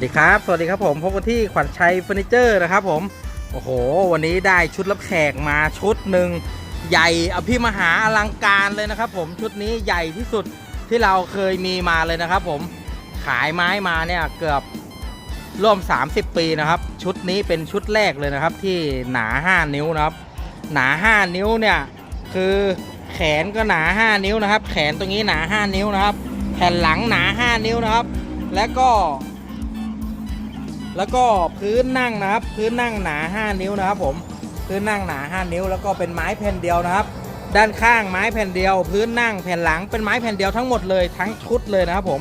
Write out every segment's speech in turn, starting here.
สวัสดีครับ สวัสดีครับผมพบกันที่ขวัญชัยเฟอร์นิเจอร์นะครับผม โอ้โห วันนี้ได้ชุดรับแขกมาชุดหนึ่งใหญ่อภิมหาอลังการเลยนะครับผมชุดนี้ใหญ่ที่สุดที่เราเคยมีมาเลยนะครับผมขายไม้มาเนี่ยเกือบร่วม 30 ปีนะครับ ชุดนี้เป็นชุดแรกเลยนะครับ ที่หนา 5 นิ้วนะครับ หนา 5 นิ้วเนี่ยคือแขนก็หนา 5 นิ้วนะครับ แขนตรงนี้หนา 5 นิ้วนะครับ แผ่นหลังหนา 5 นิ้วนะครับ แล้วก็ แล้วก็พื้นนั่งนะครับ พื้นนั่งหนา 5 นิ้วนะครับ ผมพื้นนั่งหนา 5 นิ้ว แล้วก็เป็นไม้แผ่นเดียวนะครับ ด้านข้างไม้แผ่นเดียว พื้นนั่งแผ่นหลังเป็นไม้แผ่นเดียวทั้งหมดเลยทั้งชุดเลยนะครับ ผม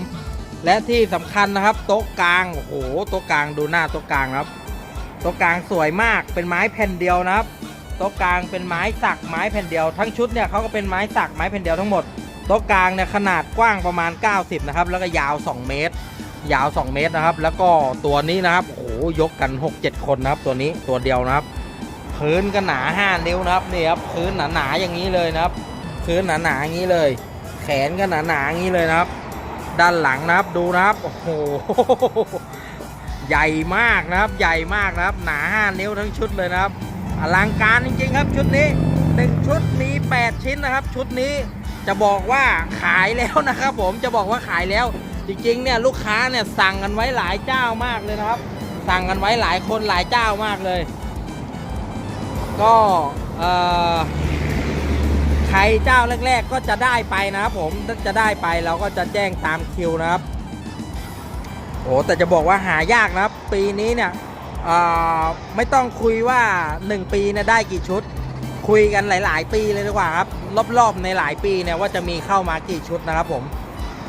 และที่สำคัญนะครับ โต๊ะกลางโอ้โหโต๊ะกลางดูหน้าโต๊ะกลางครับโต๊ะกลางสวยมากเป็นไม้แผ่นเดียวนะครับโต๊ะกลางเป็นไม้สักไม้แผ่นเดียวทั้งชุดเนี่ยเขาก็เป็นไม้สักไม้แผ่นเดียวทั้งหมดโต๊ะกลางเนี่ยขนาดกว้างประมาณ 90นะครับแล้วก็ยาว 2 เมตร ยาว 2 เมตรนะครับ แล้วก็ตัวนี้นะครับโอ้โหยกกัน 6-7 คนนะครับ ตัวนี้ตัวเดียวนะครับ พื้นก็หนา 5 นิ้วนะครับนี่ครับพื้นหนาๆอย่างนี้เลยนะครับ พื้นหนาๆอย่างนี้เลย แขนก็หนาๆอย่างนี้เลยนะครับ ด้านหลังนะครับดูนะครับโอ้โหใหญ่มากนะครับใหญ่มากนะครับ หนา 5 นิ้วทั้งชุดเลยนะครับอลังการจริงๆครับชุดนี้1ชุดมี8 ชิ้นนะครับ ชุดนี้จะบอกว่าขายแล้วนะครับ ผมจะบอกว่าขายแล้ว จริงๆเนี่ยลูกค้าเนี่ยสั่งกันไว้หลายเจ้ามากเลยนะครับ สั่งกันไว้หลายคนหลายเจ้ามากเลย ก็เอ่อใครเจ้าแรก ๆ ก็จะได้ไปนะครับผมจะได้ไปเราก็จะแจ้งตามคิวนะครับโอ้แต่จะบอกว่าหายากนะครับ ปีนี้เนี่ยไม่ต้องคุยว่า 1 ปีเนี่ยได้กี่ชุด คุยกันหลาย ๆ ปีเลยดีกว่าครับ รอบ ๆ ในหลายปีเนี่ยว่าจะมีเข้ามากี่ชุดนะครับผม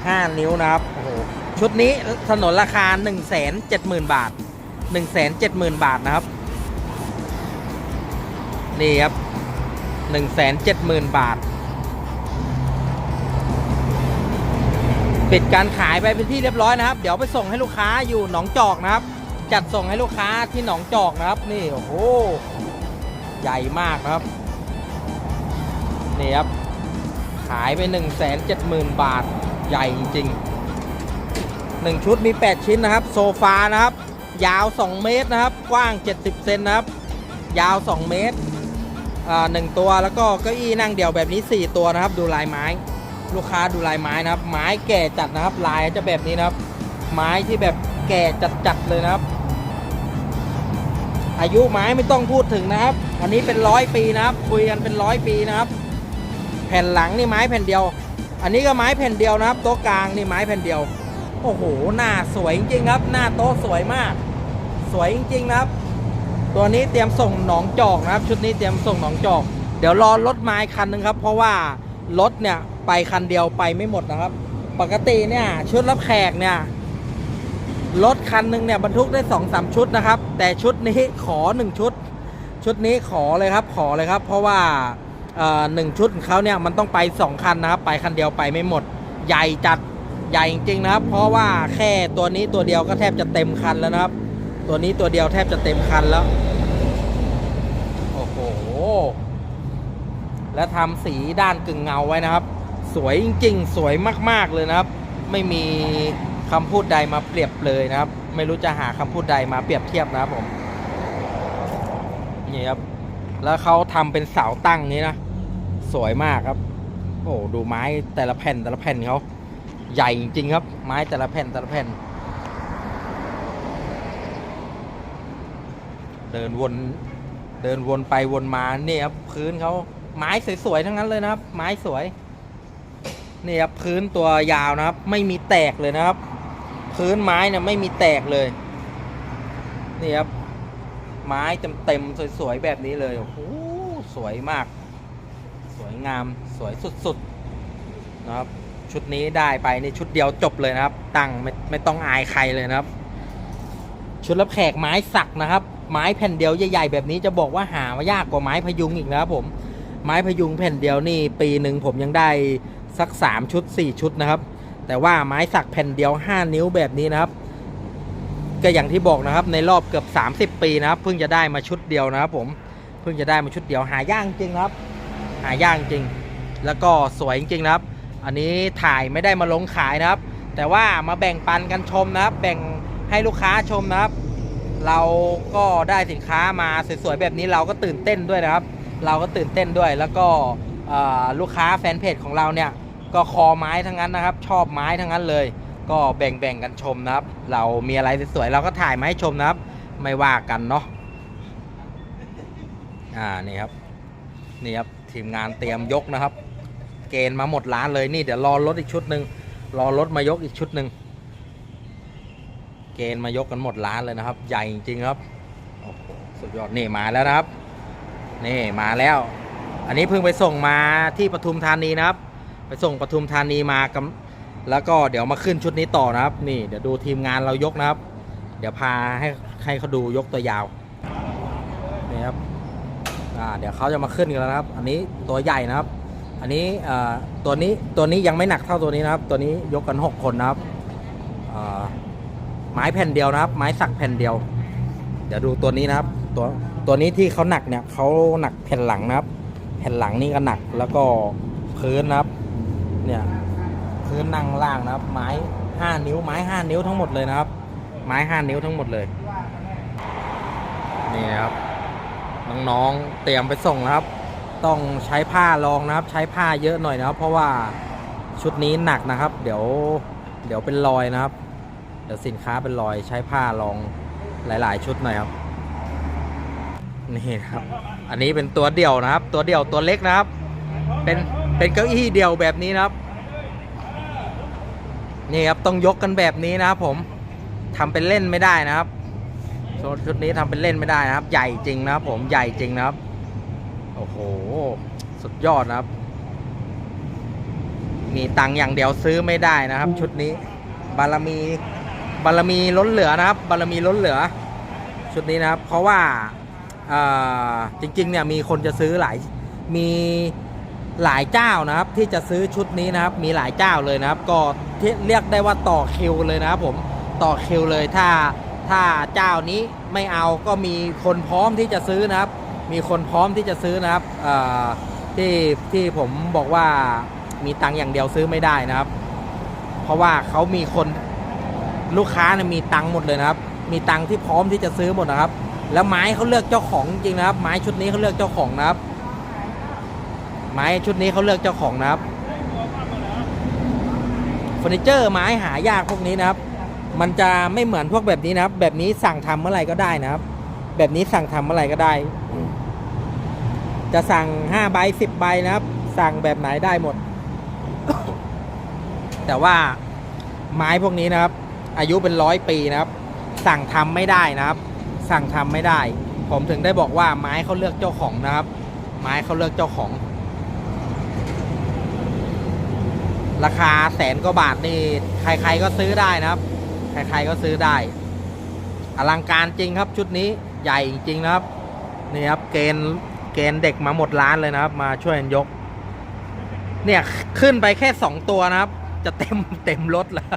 5 นิ้วนะครับโอ้โหชุดนี้ถนนราคา 1 7 0 0 0 0 บาท 1 7 0 0 0 0 บาทนะครับ นี่ครับ 1 7 0 0 0 0 บาท ปิดการขายไปเป็นที่เรียบร้อยนะครับ เดี๋ยวไปส่งให้ลูกค้าอยู่หนองจอกนะครับ จัดส่งให้ลูกค้าที่หนองจอกนะครับ นี่โอ้โหใหญ่มากนะครับ นี่ครับ ขายไป 1 7 0 0 0 0 บาท ใหญ่จริงๆหนึ่งชุดมี 8 ชิ้นนะครับ โซฟานะครับ ยาว 2 เมตรนะครับ กว้าง 70 เซนนะครับ ยาว 2 เมตรอ่าหนึ่งตัวแล้วก็เก้าอี้นั่งเดี่ยวแบบนี้ 4 ตัวนะครับ ดูลายไม้ ลูกค้าดูลายไม้นะครับ ไม้แก่จัดนะครับ ลายจะแบบนี้นะครับ ไม้ที่แบบแก่จัดๆเลยนะครับ อายุไม้ไม่ต้องพูดถึงนะครับ อันนี้เป็นร้อยปีนะครับ คุยกันเป็นร้อยปีนะครับ แผ่นหลังนี่ไม้แผ่นเดียว อันนี้ก็ไม้แผ่นเดียวนะครับ โต๊ะกลางนี่ไม้แผ่นเดียว โอ้โหหน้าสวยจริงครับ หน้าโต๊ะสวยมาก สวยจริงๆนะครับ ตัวนี้เตรียมส่งหนองจอกนะครับ ชุดนี้เตรียมส่งหนองจอก เดี๋ยวรอรถไม้คันหนึงครับ เพราะว่ารถเนี่ยไปคันเดียวไปไม่หมดนะครับ ปกติเนี่ยชุดรับแขกเนี่ยรถคันหนึ่งเนี่ยบรรทุกได้สองสามชุดนะครับ แต่ชุดนี้ขอหนึ่งชุด ชุดนี้ขอเลยครับ ขอเลยครับ เพราะว่า หนึ่งชุดของเขาเนี่ยมันต้องไปสองคันนะครับ ไปคันเดียวไปไม่หมด ใหญ่จัดใหญ่จริงๆนะครับ เพราะว่าแค่ตัวนี้ตัวเดียวก็แทบจะเต็มคันแล้วนะครับ ตัวนี้ตัวเดียวแทบจะเต็มคันแล้ว โอ้โห และทำสีด้านกึ่งเงาไว้นะครับ สวยจริงๆ สวยมากๆเลยนะครับ ไม่มีคำพูดใดมาเปรียบเลยนะครับ ไม่รู้จะหาคำพูดใดมาเปรียบเทียบนะครับผม นี่ครับ แล้วเขาทำเป็นเสาตั้งนี้นะ สวยมากครับ โอ้ดูไม้แต่ละแผ่นแต่ละแผ่นเขาใหญ่จริงๆครับ ไม้แต่ละแผ่นแต่ละแผ่น เดินวนเดินวนไปวนมาเนี่ยครับพื้นเขาไม้สวยๆทั้งนั้นเลยนะครับ ไม้สวยนี่ครับพื้นตัวยาวนะครับ ไม่มีแตกเลยนะครับ พื้นไม้เนี่ยไม่มีแตกเลย นี่ครับ ไม้เต็มๆสวยๆแบบนี้เลยโอ้โหสวยมาก สวยงามสวยสุดๆนะครับชุดนี้ได้ไปในชุดเดียวจบเลยนะครับ ตั้งไม่ไม่ต้องอายใครเลยนะครับ ชุดรับแขกไม้สักนะครับ ไม้แผ่นเดียวใหญ่ๆแบบนี้จะบอกว่าหายากกว่าไม้พยุงอีกนะครับผมไม้พยุงแผ่นเดียวนี่ปีหนึ่งผมยังได้สัก 3 ชุด 4 ชุดนะครับ แต่ว่าไม้สักแผ่นเดียว 5 นิ้วแบบนี้นะครับ ก็อย่างที่บอกนะครับในรอบเกือบ 30 ปีนะครับเพิ่งจะได้มาชุดเดียวนะครับผมเพิ่งจะได้มาชุดเดียวหายากจริงครับ หายากจริง แล้วก็สวยจริงนะครับ อันนี้ถ่ายไม่ได้มาลงขายนะครับ แต่ว่ามาแบ่งปันกันชมนะครับ แบ่งให้ลูกค้าชมนะครับ เราก็ได้สินค้ามาสวยๆแบบนี้เราก็ตื่นเต้นด้วยนะครับ เราก็ตื่นเต้นด้วยแล้วก็ลูกค้าแฟนเพจของเราเนี่ยก็คอไม้ทั้งนั้นนะครับ ชอบไม้ทั้งนั้นเลย ก็แบ่งๆกันชมนะครับ เรามีอะไรสวยๆเราก็ถ่ายมาให้ชมนะครับ ไม่ว่ากันเนาะอ่านี่ครับนี่ครับทีมงานเตรียมยกนะครับ เกณฑ์มาหมดร้านเลยนี่เดี๋ยวรอรถอีกชุดหนึ่งรอรถมายกอีกชุดหนึ่งเกณฑ์มายกกันหมดร้านเลยนะครับ ใหญ่จริงครับโอ้โหสุดยอดนี่มาแล้วนะครับนี่มาแล้ว อันนี้เพิ่งไปส่งมาที่ปทุมธานีนะครับ ไปส่งปทุมธานีมากำ แล้วก็เดี๋ยวมาขึ้นชุดนี้ต่อนะครับ นี่เดี๋ยวดูทีมงานเรายกนะครับ เดี๋ยวพาให้ให้เขาดูยกตัวยาวนี่ครับอ่าเดี๋ยวเขาจะมาขึ้นกันแล้วนะครับ อันนี้ตัวใหญ่นะครับ อันนี้อ่ตัวนี้ตัวนี้ยังไม่หนักเท่าตัวนี้นะครับ ตัวนี้ยกกัน 6 คนนะครับอ่าไม้แผ่นเดียวนะครับ ไม้สักแผ่นเดียว เดี๋ยวดูตัวนี้นะครับ ตัวตัวนี้ที่เขาหนักเนี่ยเขาหนักแผ่นหลังนะครับ แผ่นหลังนี่ก็หนักแล้วก็พื้นนะครับ เนี่ย พื้นนั่งล่างนะครับ ไม้5นิ้ว ไม้5นิ้วทั้งหมดเลยนะครับ ไม้5นิ้วทั้งหมดเลย นี่นะครับ น้องๆ เตรียมไปส่งนะครับ ต้องใช้ผ้ารองนะครับ ใช้ผ้าเยอะหน่อยนะครับ เพราะว่าชุดนี้หนักนะครับ เดี๋ยว เดี๋ยวเป็นรอยนะครับ เดี๋ยวสินค้าเป็นรอยใช้ผ้ารองหลาย ๆ ชุดหน่อยครับ นี่นะครับ อันนี้เป็นตัวเดี่ยวนะครับ ตัวเดี่ยวตัวเล็กนะครับ เป็น เป็นเก้าอี้เดี่ยวแบบนี้นะครับ นี่ครับต้องยกกันแบบนี้นะครับผมทำเป็นเล่นไม่ได้นะครับชุดชุดนี้ทำเป็นเล่นไม่ได้นะครับ ใหญ่จริงนะครับ ผมใหญ่จริงนะครับ โอ้โห สุดยอดนะครับ มีตังค์อย่างเดียวซื้อไม่ได้นะครับ ชุดนี้ บารมีบารมีล้นเหลือนะครับ บารมีล้นเหลือ ชุดนี้นะครับ เพราะว่าจริงๆเนี่ยมีคนจะซื้อหลายมี หลายเจ้านะครับที่จะซื้อชุดนี้นะครับ มีหลายเจ้าเลยนะครับ ก็เรียกได้ว่าต่อคิวเลยนะครับผมต่อคิวเลยถ้าถ้าเจ้านี้ไม่เอาก็มีคนพร้อมที่จะซื้อนะครับ มีคนพร้อมที่จะซื้อนะครับที่ที่ผมบอกว่ามีตังค์อย่างเดียวซื้อไม่ได้นะครับ เพราะว่าเขามีคนลูกค้านี่ยมีตังค์หมดเลยนะครับ มีตังค์ที่พร้อมที่จะซื้อหมดนะครับ แล้วไม้เขาเลือกเจ้าของจริงนะครับ ไม้ชุดนี้เขาเลือกเจ้าของนะครับ ไม้ชุดนี้เขาเลือกเจ้าของนะครับเฟอร์นิเจอร์ไม้หายากพวกนี้นะครับ มันจะไม่เหมือนพวกแบบนี้นะครับ แบบนี้สั่งทำเมื่อไหร่ก็ได้นะครับ แบบนี้สั่งทำเมื่อไหร่ก็ได้ จะสั่ง5ใบ10ใบนะครับ สั่งแบบไหนได้หมด แต่ว่าไม้พวกนี้นะครับ อายุเป็นร้อยปีนะครับ สั่งทำไม่ได้นะครับ สั่งทำไม่ได้ ผมถึงได้บอกว่าไม้เขาเลือกเจ้าของนะครับ ไม้เขาเลือกเจ้าของ ราคาแสนกว่าบาทนี่ใคร ๆก็ซื้อได้นะครับ ใครๆก็ซื้อได้ อลังการจริงครับชุดนี้ใหญ่จริงนะครับนี่ครับเกณฑ์เกณฑ์เด็กมาหมดร้านเลยนะครับ มาช่วยกันยก เนี่ยขึ้นไปแค่สองตัวนะครับ จะเต็มเต็มรถแล้ว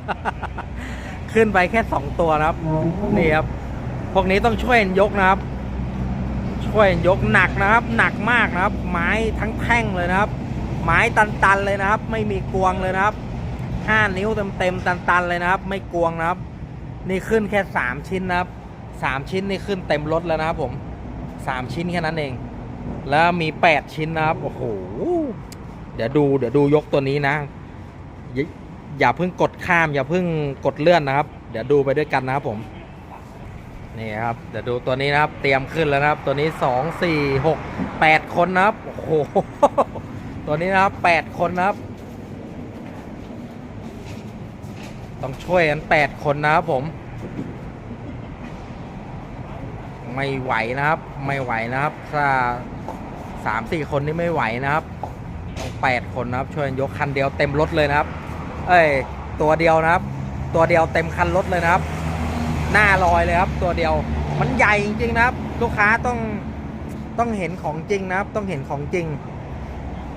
ขึ้นไปแค่สองตัวนะครับนี่ครับพวกนี้ต้องช่วยกันยกนะครับ ช่วยกันยกหนักนะครับ หนักมากนะครับ ไม้ทั้งแท่งเลยนะครับ ไม้ตันๆเลยนะครับ ไม่มีกวงเลยนะครับห้านิ้วเต็มๆตันๆเลยนะครับ ไม่กวงนะครับ นี่ขึ้นแค่สามชิ้นนะครับสามชิ้นนี่ขึ้นเต็มรถแล้วนะครับ ผมสามชิ้นแค่นั้นเอง แล้วมีแปดชิ้นนะครับโอ้โหเดี๋ยวดูเดี๋ยวดูยกตัวนี้นะ อย่าอย่าเพิ่งกดข้าม อย่าเพิ่งกดเลื่อนนะครับ เดี๋ยวดูไปด้วยกันนะครับผมนี่ครับเดี๋ยวดูตัวนี้นะครับ เตรียมขึ้นแล้วนะครับ ตัวนี้สองสี่หกแปดคนนะครับโอ้โห ตัวนี้นะครับแปดคนนะครับ ต้องช่วยกันแปดคนนะครับผม ไม่ไหวนะครับ ไม่ไหวนะครับ ถ้าสามสี่คนนี่ไม่ไหวนะครับต้องแปดคนนะครับ ช่วยยกคันเดียวเต็มรถเลยนะครับ เอ้ยตัวเดียวนะครับ ตัวเดียวเต็มคันรถเลยนะครับ หน้าลอยเลยครับ ตัวเดียวมันใหญ่จริงๆนะครับ ลูกค้าต้องต้องเห็นของจริงนะครับ ต้องเห็นของจริง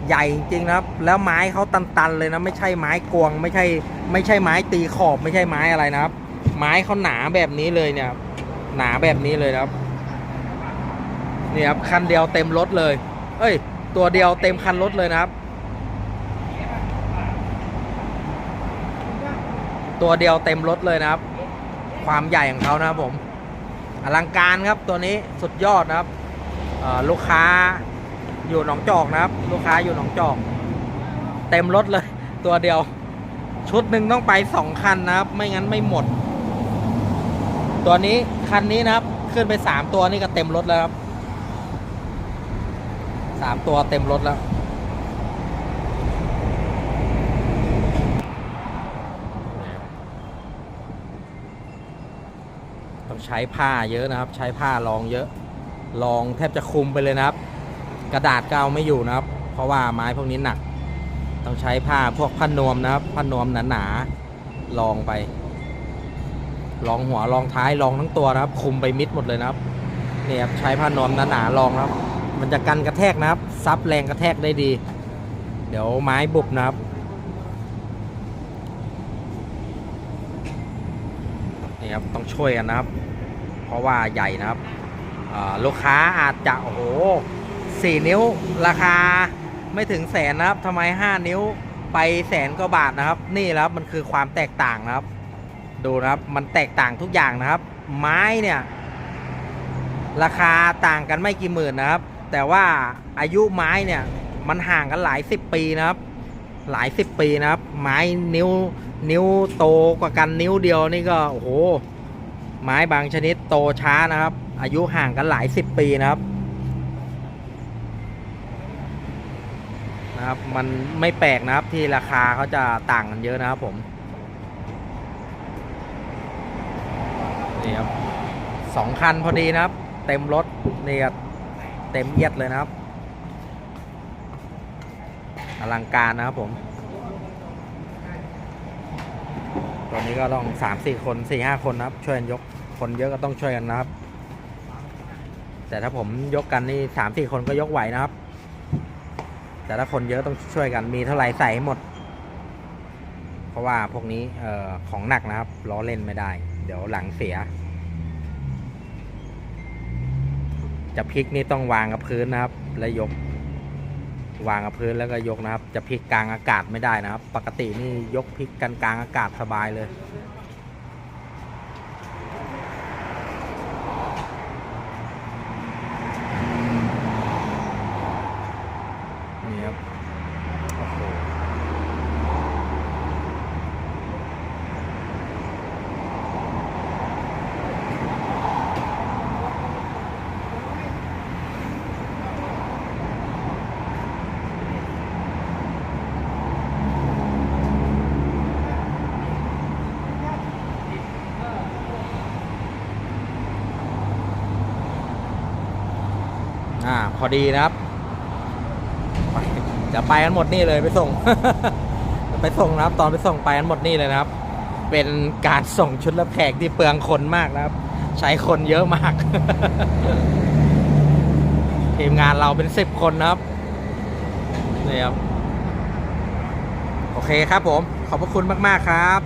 ใหญ่จริงนะครับ แล้วไม้เขาตันๆเลยนะ ไม่ใช่ไม้กวง ไม่ใช่ ไม่ใช่ไม้ตีขอบ ไม่ใช่ไม้อะไรนะครับ ไม้เขาหนาแบบนี้เลยเนี่ย หนาแบบนี้เลยนะครับ นี่ครับคันเดียวเต็มรถเลย เอ้ย ตัวเดียวเต็มคันรถเลยนะครับ ตัวเดียวเต็มรถเลยนะครับ ความใหญ่ของเขานะครับผม อลังการครับตัวนี้สุดยอดนะครับลูกค้า อยู่หนองจอกนะครับ ลูกค้าอยู่หนองจอก เต็มรถเลย ตัวเดียว ชุดหนึ่งต้องไปสองคันนะครับ ไม่งั้นไม่หมด ตัวนี้คันนี้นะครับ ขึ้นไปสามตัวนี่ก็เต็มรถแล้วครับสามตัวเต็มรถแล้วต้องใช้ผ้าเยอะนะครับ ใช้ผ้ารองเยอะ รองแทบจะคุมไปเลยนะครับ กระดาษก็เอาไม่อยู่นะครับ เพราะว่าไม้พวกนี้หนัก ต้องใช้ผ้าพวกผ้านวมนะครับผ้านวมหนาๆรองไปรองหัวรองท้ายรองทั้งตัวนะครับ คุมไปมิดหมดเลยนะครับนี่ครับใช้ผ้านวมหนาๆรองนะครับ มันจะกันกระแทกนะครับ ซับแรงกระแทกได้ดี เดี๋ยวไม้บุบนะครับนี่ครับต้องช่วยกันนะครับ เพราะว่าใหญ่นะครับลูกค้าอาจจะโอ้โห สี่นิ้วราคาไม่ถึงแสนนะครับทำไมห้านิ้วไปแสนกว่าบาทนะครับ นี่แหล้วมันคือความแตกต่างนะครับ ดูนะครับมันแตกต่างทุกอย่างนะครับ ไม้เนี่ยราคาต่างกันไม่กี่หมื่นนะครับ แต่ว่าอายุไม้เนี่ยมันห่างกันหลายสิบปีนะครับ หลายสิบปีนะครับ ไม้นิ้วนิ้วโตกว่ากันนิ้วเดียวนี่ก็โอ้โหไม้บางชนิดโตช้านะครับ อายุห่างกันหลายสิบปีนะครับ นะครับ มันไม่แปลกนะครับที่ราคาเขาจะต่างกันเยอะนะครับผม นี่ครับสองคันพอดีนะครับ เต็มรถเนี่ครับเต็มเอียดเลยนะครับ อลังการนะครับผม ตอนนี้ก็ต้องสามสี่คนสี่ห้าคนนะครับ ช่วยกันยกคนเยอะก็ต้องช่วยกันนะครับ แต่ถ้าผมยกกันนี่สามสี่คนก็ยกไหวนะครับ แต่ถ้าคนเยอะต้องช่วยกันมีเท่าไหร่ใส่ให้หมด เพราะว่าพวกนี้ออของหนักนะครับล้อเล่นไม่ได้ เดี๋ยวหลังเสีย จะพลิกนี่ต้องวางกับพื้นนะครับ แล้วยก วางกับพื้นแล้วก็ยกนะครับ จะพลิกกลางอากาศไม่ได้นะครับ ปกตินี่ยกพลิกกันกลางอากาศสบายเลย พอดีนะครับ จะไปกันหมดนี่เลยไปส่ง ไปส่งนะครับ ตอนไปส่งไปกันหมดนี่เลยนะครับ เป็นการส่งชุดละแขกที่เปลืองคนมากนะครับ ใช้คนเยอะมาก ทีมงานเราเป็นสิบคนนะครับนี่ครับ โอเคครับผม ขอบพระคุณมาก ๆ ครับ